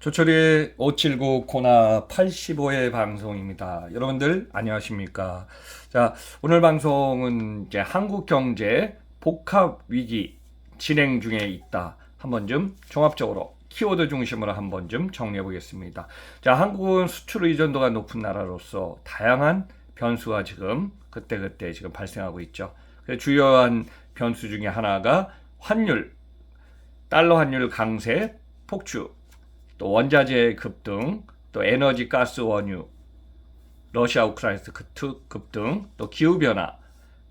조철의 579 코나 85회 방송입니다. 여러분들 안녕하십니까? 자, 오늘 방송은 이제 한국 경제 복합 위기 진행 중에 있다. 한번 좀 종합적으로 키워드 중심으로 한번 좀 정리해 보겠습니다. 자, 한국은 수출 의존도가 높은 나라로서 다양한 변수가 지금 그때그때 지금 발생하고 있죠. 그 주요한 변수 중에 하나가 환율, 달러 환율 강세, 폭주, 또 원자재 급등, 또 에너지 가스 원유, 러시아 우크라이나 급등, 또 기후 변화.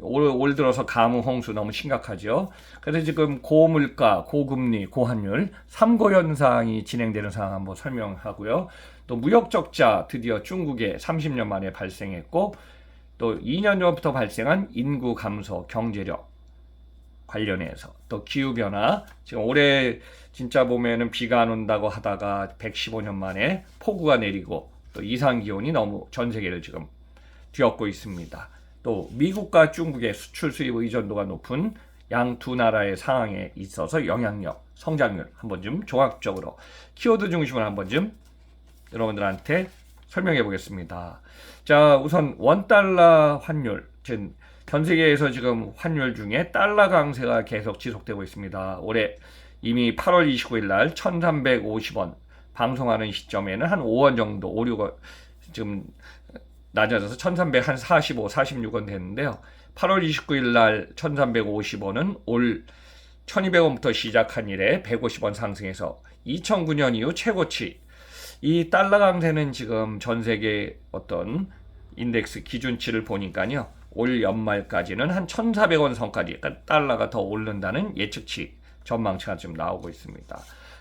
올, 올 들어서 가뭄 홍수 너무 심각하죠. 그래서 지금 고물가, 고금리, 고환율 3고 현상이 진행되는 상황 한번 설명하고요. 또 무역 적자 드디어 중국에 30년 만에 발생했고 또 2년 전부터 발생한 인구 감소, 경제력 관련해서 또 기후 변화 지금 올해 진짜 보면은 비가 안 온다고 하다가 115년 만에 폭우가 내리고 또 이상 기온이 너무 전 세계를 지금 뒤엎고 있습니다. 또 미국과 중국의 수출 수입 의존도가 높은 양 두 나라의 상황에 있어서 영향력, 성장률 한번 좀 종합적으로 키워드 중심으로 한번 좀 여러분들한테 설명해 보겠습니다. 자, 우선 원 달러 환율, 즉 전 세계에서 지금 환율 중에 달러 강세가 계속 지속되고 있습니다. 올해 이미 8월 29일 날 1350원 방송하는 시점에는 한 5원 정도, 5, 6원 지금 낮아져서 1300, 한 45, 46원 됐는데요. 8월 29일 날 1350원은 올 1200원부터 시작한 이래 150원 상승해서 2009년 이후 최고치. 이 달러 강세는 지금 전 세계 어떤 인덱스 기준치를 보니까요. 올 연말까지는 한 1,400원 선까지 그러니까 달러가 더 오른다는 예측치 전망치가 지금 나오고 있습니다.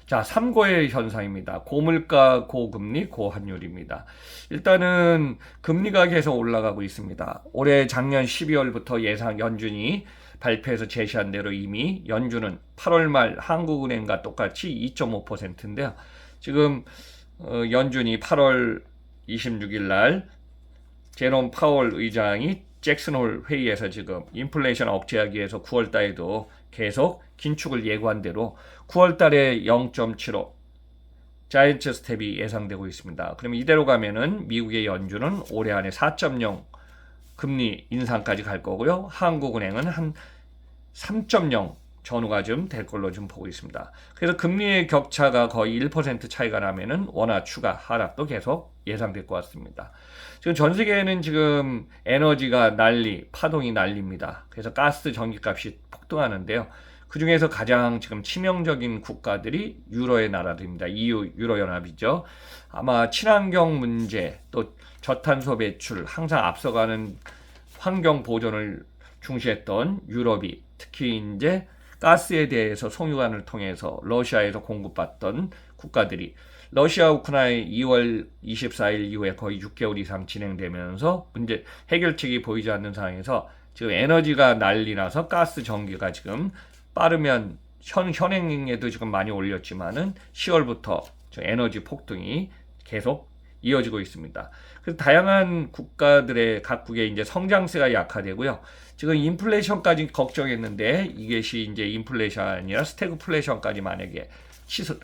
자, 3고의 현상입니다. 고물가, 고금리, 고환율입니다. 일단은 금리가 계속 올라가고 있습니다. 올해 작년 12월부터 예상 연준이 발표해서 제시한 대로 이미 연준은 8월 말 한국은행과 똑같이 2.5%인데요. 지금 어, 연준이 8월 26일 날 제롬 파월 의장이 잭슨홀 회의에서 지금 인플레이션 억제하기 위해서 9월 달에도 계속 긴축을 예고한 대로 9월 달에 0.75 자이언트 스텝이 예상되고 있습니다. 그러면 이대로 가면은 미국의 연준은 올해 안에 4.0 금리 인상까지 갈 거고요. 한국은행은 한 3.0 전후가 좀 될 걸로 좀 보고 있습니다. 그래서 금리의 격차가 거의 1% 차이가 나면은 원화 추가 하락도 계속 예상될 것 같습니다. 지금 전 세계에는 지금 에너지가 난리, 파동이 난립니다. 그래서 가스, 전기값이 폭등하는데요. 그 중에서 가장 지금 치명적인 국가들이 유로의 나라들입니다. EU, 유로 연합이죠. 아마 친환경 문제, 또 저탄소 배출, 항상 앞서가는 환경 보존을 중시했던 유럽이 특히 이제 가스에 대해서 송유관을 통해서 러시아에서 공급받던 국가들이 러시아 우크라이나 2월 24일 이후에 거의 6개월 이상 진행되면서 문제 해결책이 보이지 않는 상황에서 지금 에너지가 난리 나서 가스 전기가 지금 빠르면 현, 현행에도 지금 많이 올렸지만은 10월부터 에너지 폭등이 계속 이어지고 있습니다. 그래서 다양한 국가들의 각국의 이제 성장세가 약화되고요. 지금 인플레이션까지 걱정했는데 이것이 이제 인플레이션이 아니라 스태그플레이션까지 만약에 시설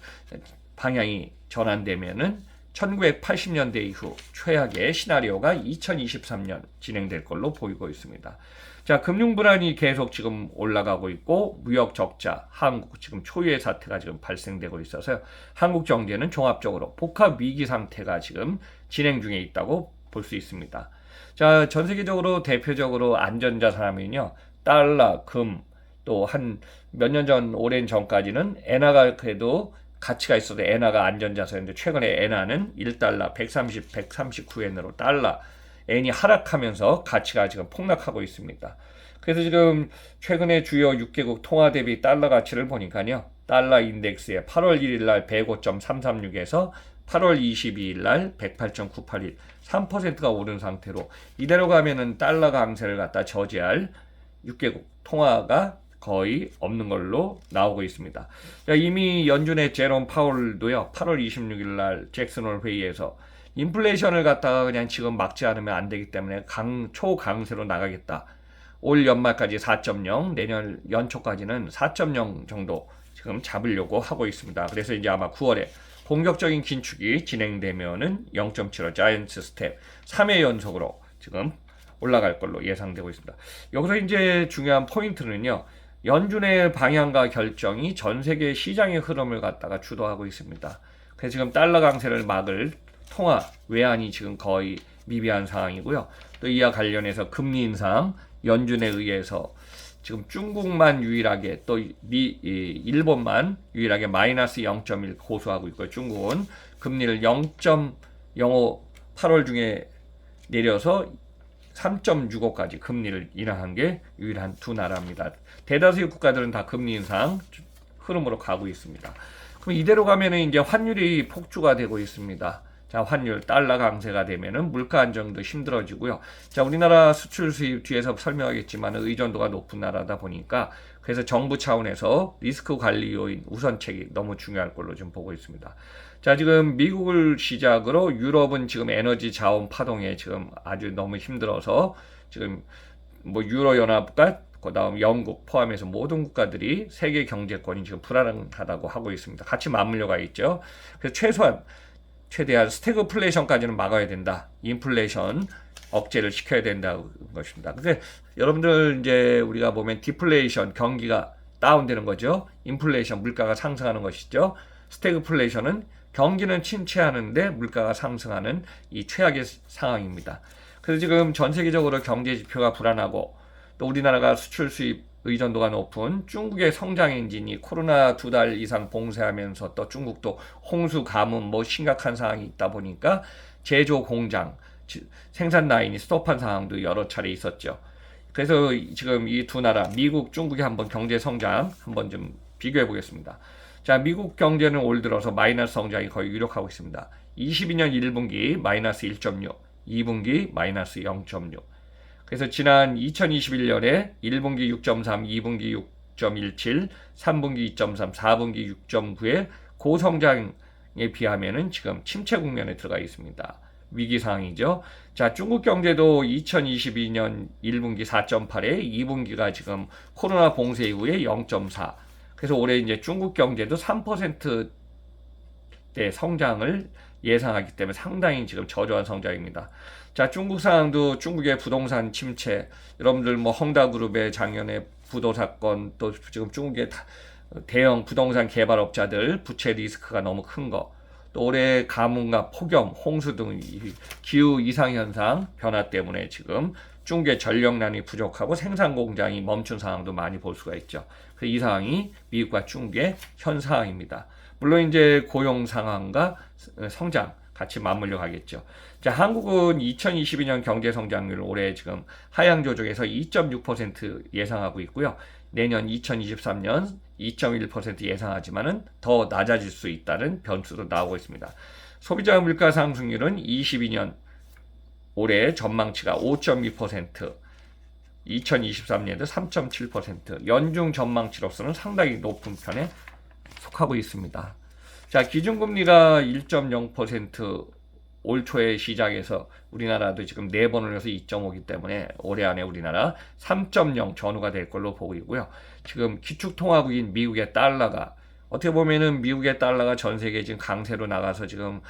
방향이 전환되면은 1980년대 이후 최악의 시나리오가 2023년 진행될 걸로 보이고 있습니다. 자, 금융 불안이 계속 지금 올라가고 있고 무역 적자, 한국 지금 초유의 사태가 지금 발생되고 있어서요. 한국 경제는 종합적으로 복합 위기 상태가 지금 진행 중에 있다고 볼 수 있습니다. 자, 전 세계적으로 대표적으로 안전자 산업은요. 달러, 금, 또 한 몇 년 전, 오랜 전까지는 엔화가 그래도 가치가 있어도 엔화가 안전자산인데 최근에 엔화는 1달러 130, 139엔으로 달러 엔이 하락하면서 가치가 지금 폭락하고 있습니다. 그래서 지금 최근에 주요 6개국 통화 대비 달러 가치를 보니까요. 달러 인덱스에 8월 1일 날 105.336에서 8월 22일 날 108.981, 3%가 오른 상태로 이대로 가면은 달러 강세를 갖다 저지할 6개국 통화가 거의 없는 걸로 나오고 있습니다. 이미 연준의 제롬 파월도요, 8월 26일 날 잭슨홀 회의에서 인플레이션을 갖다가 그냥 지금 막지 않으면 안 되기 때문에 강, 초강세로 나가겠다. 올 연말까지 4.0, 내년 연초까지는 4.0 정도 지금 잡으려고 하고 있습니다. 그래서 이제 아마 9월에 공격적인 긴축이 진행되면은 0.75 자이언트 스텝 3회 연속으로 지금 올라갈 걸로 예상되고 있습니다. 여기서 이제 중요한 포인트는요. 연준의 방향과 결정이 전 세계 시장의 흐름을 갖다가 주도하고 있습니다. 그래서 지금 달러 강세를 막을 통화 외환이 지금 거의 미비한 상황이고요. 또 이와 관련해서 금리 인상 연준에 의해서 지금 중국만 유일하게 또 미, 일본만 유일하게 마이너스 0.1 고수하고 있고요. 중국은 금리를 0.05 8월 중에 내려서 3.65까지 금리를 인하한 게 유일한 두 나라입니다. 대다수의 국가들은 다 금리 인상 흐름으로 가고 있습니다. 그럼 이대로 가면은 이제 환율이 폭주가 되고 있습니다. 자, 환율 달러 강세가 되면은 물가 안정도 힘들어지고요. 자, 우리나라 수출 수입 뒤에서 설명하겠지만 의존도가 높은 나라다 보니까 그래서 정부 차원에서 리스크 관리 요인 우선책이 너무 중요할 걸로 좀 보고 있습니다. 자, 지금 미국을 시작으로 유럽은 지금 에너지 자원 파동에 지금 아주 너무 힘들어서 지금 뭐 유로 연합과 그다음 영국 포함해서 모든 국가들이 세계 경제권이 지금 불안하다고 하고 있습니다. 같이 맞물려 가 있죠. 그래서 최소한 최대한 스태그플레이션까지는 막아야 된다. 인플레이션 억제를 시켜야 된다는 것입니다. 근데 여러분들 이제 우리가 보면 디플레이션 경기가 다운되는 거죠. 인플레이션 물가가 상승하는 것이죠. 스태그플레이션은 경기는 침체하는데 물가가 상승하는 이 최악의 상황입니다. 그래서 지금 전 세계적으로 경제 지표가 불안하고 또 우리나라가 수출 수입 의존도가 높은 중국의 성장 엔진이 코로나 두 달 이상 봉쇄하면서 또 중국도 홍수 가뭄 뭐 심각한 상황이 있다 보니까 제조 공장 생산 라인이 스톱한 상황도 여러 차례 있었죠. 그래서 지금 이 두 나라 미국 중국의 한번 경제 성장 한번 좀 비교해 보겠습니다. 자, 미국 경제는 올 들어서 마이너스 성장이 거의 유력하고 있습니다. 22년 1분기 마이너스 1.6, 2분기 마이너스 0.6. 그래서 지난 2021년에 1분기 6.3, 2분기 6.17, 3분기 2.3, 4분기 6.9의 고성장에 비하면은 지금 침체 국면에 들어가 있습니다. 위기 상황이죠. 자, 중국 경제도 2022년 1분기 4.8에 2분기가 지금 코로나 봉쇄 이후에 0.4. 그래서 올해 이제 중국 경제도 3%대 성장을 예상하기 때문에 상당히 지금 저조한 성장입니다. 자, 중국 상황도 중국의 부동산 침체, 여러분들 뭐 헝다그룹의 작년에 부도 사건, 또 지금 중국의 대형 부동산 개발업자들 부채 리스크가 너무 큰 거, 또 올해 가뭄과 폭염, 홍수 등 기후 이상 현상 변화 때문에 지금 중국의 전력난이 부족하고 생산 공장이 멈춘 상황도 많이 볼 수가 있죠. 그 이 상황이 미국과 중국의 현 상황입니다. 물론 이제 고용 상황과 성장 같이 맞물려 가겠죠. 자, 한국은 2022년 경제 성장률 올해 지금 하향 조정에서 2.6% 예상하고 있고요. 내년 2023년 2.1% 예상하지만은 더 낮아질 수 있다는 변수도 나오고 있습니다. 소비자 물가 상승률은 22년 올해 전망치가 5.2%, 2023년도 3.7%, 연중 전망치로서는 상당히 높은 편에 속하고 있습니다. 자, 기준금리가 1.0%올 초에 시작해서 우리나라도 지금 네 번을 해서 2.5기 때문에 올해 안에 우리나라 3.0 전후가 될 걸로 보고 있고요. 지금 기축통화국인 미국의 달러가 어떻게 보면은 미국의 달러가 전 세계 지금 강세로 나가서 지금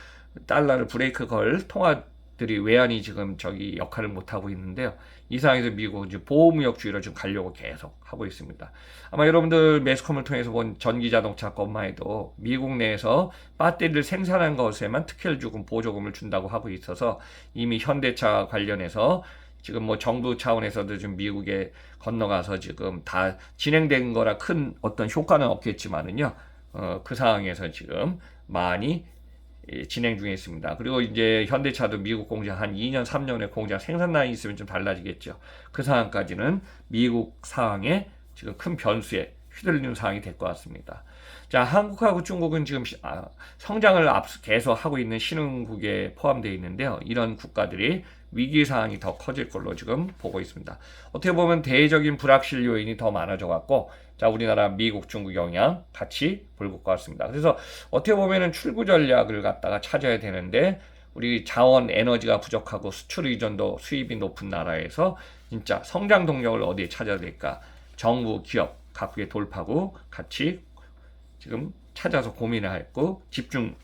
달러를 브레이크 걸 통화 들이 외환이 지금 저기 역할을 못 하고 있는데요. 이 상황에서 미국은 이제 보호무역주의로 좀 가려고 계속 하고 있습니다. 아마 여러분들 매스컴을 통해서 본 전기자동차 것만 해도 미국 내에서 배터리를 생산한 것에만 특혜를 주고 보조금을 준다고 하고 있어서 이미 현대차 관련해서 지금 뭐 정부 차원에서도 좀 미국에 건너가서 지금 다 진행된 거라 큰 어떤 효과는 없겠지만은요. 어, 그 상황에서 지금 많이 예, 진행 중에 있습니다. 그리고 이제 현대차도 미국 공장 한 2년, 3년의 공장 생산 라인 있으면 좀 달라지겠죠. 그 상황까지는 미국 상황에 지금 큰 변수에 휘둘리는 상황이 될 것 같습니다. 자, 한국하고 중국은 지금 아, 성장을 앞서 계속 하고 있는 신흥국에 포함되어 있는데요. 이런 국가들이 위기 상황이 더 커질 걸로 지금 보고 있습니다. 어떻게 보면 대외적인 불확실 요인이 더 많아져 갖고 자, 우리나라, 미국, 중국 영향 같이 볼것 같습니다. 그래서 어떻게 보면은 출구 전략을 갖다가 찾아야 되는데 우리 자원 에너지가 부족하고 수출 의존도 수입이 높은 나라에서 진짜 성장 동력을 어디에 찾아야 될까? 정부, 기업, 각국의 돌파구 같이 지금 찾아서 고민을 했고 집중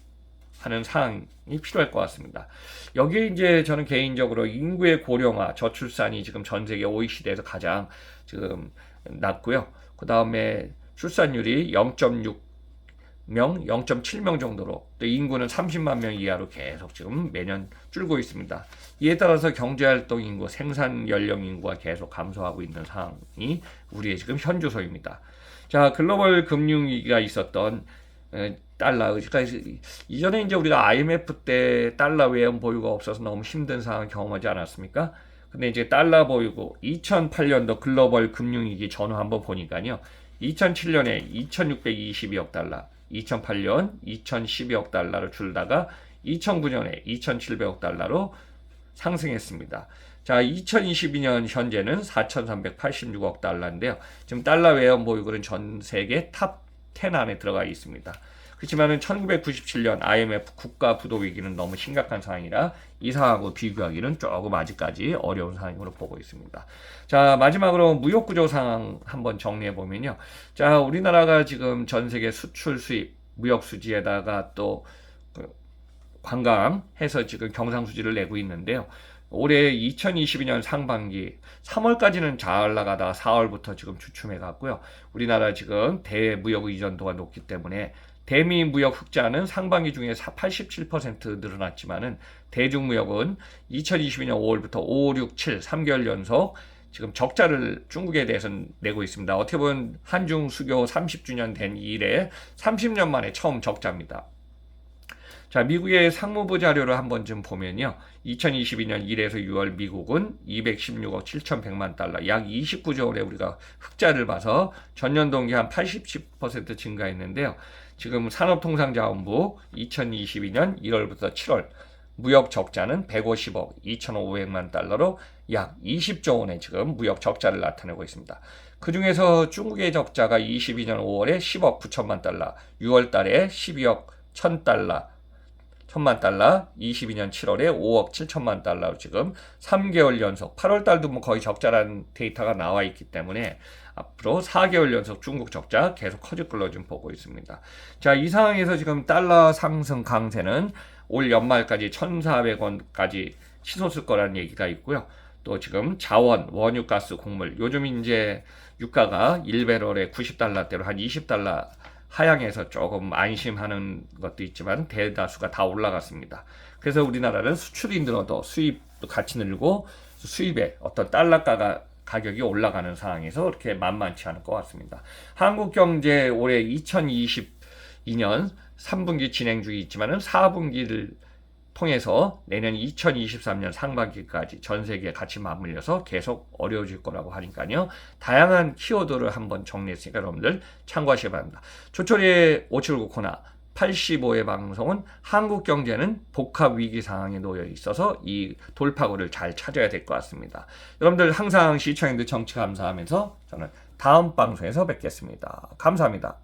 하는 사항이 필요할 것 같습니다. 여기에 이제 저는 개인적으로 인구의 고령화, 저출산이 지금 전 세계 OECD에서 가장 지금 낮고요. 그 다음에 출산율이 0.6 명, 0.7명 정도로 또 인구는 30만 명 이하로 계속 지금 매년 줄고 있습니다. 이에 따라서 경제활동 인구, 생산 연령 인구가 계속 감소하고 있는 상황이 우리의 지금 현주소입니다. 자, 글로벌 금융위기가 있었던 에, 달러, 그러니까 이전에 이제 우리가 IMF 때 달러 외환 보유가 없어서 너무 힘든 상황을 경험하지 않았습니까? 근데 이제 달러 보유고 2008년도 글로벌 금융위기 전후 한번 보니까요. 2007년에 2622억 달러, 2008년 2012억 달러를 줄다가 2009년에 2700억 달러로 상승했습니다. 자, 2022년 현재는 4,386억 달러인데요. 지금 달러 외환 보유고는 전 세계 탑 10 안에 들어가 있습니다. 그렇지만은 1997년 IMF 국가 부도 위기는 너무 심각한 상황이라 이 상황하고 비교하기는 조금 아직까지 어려운 상황으로 보고 있습니다. 자, 마지막으로 무역 구조 상황 한번 정리해 보면요. 자, 우리나라가 지금 전 세계 수출 수입 무역 수지에다가 또그 관광해서 지금 경상수지를 내고 있는데요. 올해 2022년 상반기 3월까지는 잘 나가다가 4월부터 지금 주춤해 갔고요. 우리나라 지금 대무역 의존도가 높기 때문에 대미 무역 흑자는 상반기 중에 87% 늘어났지만은 대중 무역은 2022년 5월부터 5, 6, 7, 3개월 연속 지금 적자를 중국에 대해서 내고 있습니다. 어떻게 보면 한중 수교 30주년 된 이래 30년 만에 처음 적자입니다. 자, 미국의 상무부 자료를 한번 좀 보면요. 2022년 1에서 6월 미국은 216억 7,100만 달러, 약 29조 원의 우리가 흑자를 봐서 전년 동기 한 80, 10% 증가했는데요. 지금 산업통상자원부 2022년 1월부터 7월 무역 적자는 150억 2,500만 달러로 약 20조 원의 지금 무역 적자를 나타내고 있습니다. 그 중에서 중국의 적자가 22년 5월에 10억 9천만 달러, 6월 달에 12억 1천 달러, 천만 달러, 22년 7월에 5억 7천만 달러로 지금 3개월 연속, 8월 달도 뭐 거의 적자라는 데이터가 나와 있기 때문에 앞으로 4개월 연속 중국 적자 계속 커질 걸로 좀 보고 있습니다. 자, 이 상황에서 지금 달러 상승 강세는 올 연말까지 1,400원까지 치솟을 거라는 얘기가 있고요. 또 지금 자원, 원유, 가스, 곡물, 요즘 이제 유가가 1배럴에 90달러대로 한 20달러 하향해서 조금 안심하는 것도 있지만 대다수가 다 올라갔습니다. 그래서 우리나라는 수출이 늘어도 수입도 같이 늘고 수입의 어떤 달러가가 가격이 올라가는 상황에서 그렇게 만만치 않을 것 같습니다. 한국 경제 올해 2022년 3분기 진행 중이 있지만은 4분기를 통해서 내년 2023년 상반기까지 전 세계에 같이 맞물려서 계속 어려워질 거라고 하니까요. 다양한 키워드를 한번 정리했으니까 여러분들 참고하시기 바랍니다. 조철의 579 코나 85회 방송은 한국 경제는 복합 위기 상황에 놓여 있어서 이 돌파구를 잘 찾아야 될 것 같습니다. 여러분들 항상 시청해주셔서 정치 감사하면서 저는 다음 방송에서 뵙겠습니다. 감사합니다.